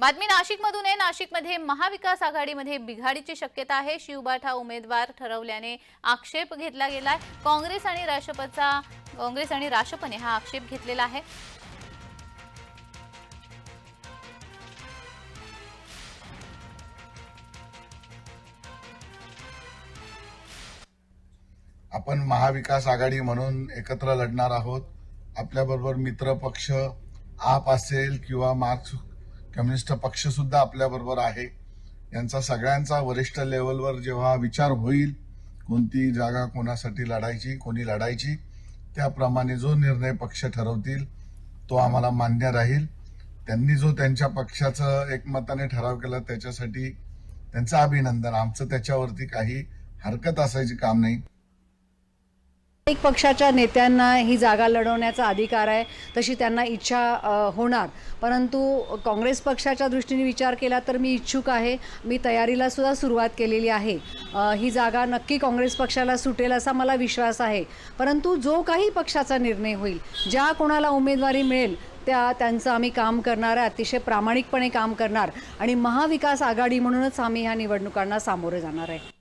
बातमी नाशिकमधून आहे. नाशिकमध्ये महाविकास आघाडीमध्ये बिघाडीची शक्यता आहे. शिवबाठा उमेदवार ठरवल्याने आक्षेप घेतला गेलाय. काँग्रेस आणि राष्ट्रपचा काँग्रेस आणि राष्ट्रपने हा आक्षेप घेतलेला आहे. आपण महाविकास आघाडी म्हणून एकत्र लढणार आहोत. आपल्याबरोबर मित्र पक्ष आप असेल किंवा मार्क्स कम्युनिस्ट पक्ष सुद्धा आपल्याबरोबर आहे. यांचा सगळ्यांचा वरिष्ठ लेवलवर जेव्हा विचार होईल कोणती जागा कोणासाठी लढायची कोणी लढायची त्याप्रमाणे जो निर्णय पक्ष ठरवतील तो आम्हाला मान्य राहील. त्यांनी जो त्यांच्या पक्षाचं एकमताने ठराव केला त्याच्यासाठी त्यांचं अभिनंदन. आमचं त्याच्यावरती काही हरकत असायची काम नाही. एक पक्षाच्या नेत्यांना ही जागा लढवण्याचा अधिकार आहे तशी त्यांना इच्छा होणार. परंतु काँग्रेस पक्षाच्या दृष्टीने विचार केला तर मी इच्छुक आहे. मी तयारीला सुद्धा सुरुवात केलेली आहे. ही जागा नक्की काँग्रेस पक्षाला सुटेल असा मला विश्वास आहे. परंतु जो काही पक्षाचा निर्णय होईल ज्या कोणाला उमेदवारी मिळेल त्या त्यांचं आम्ही काम करणार आहे अतिशय प्रामाणिकपणे काम करणार. आणि महाविकास आघाडी म्हणूनच आम्ही ह्या निवडणुकांना सामोरे जाणार आहे.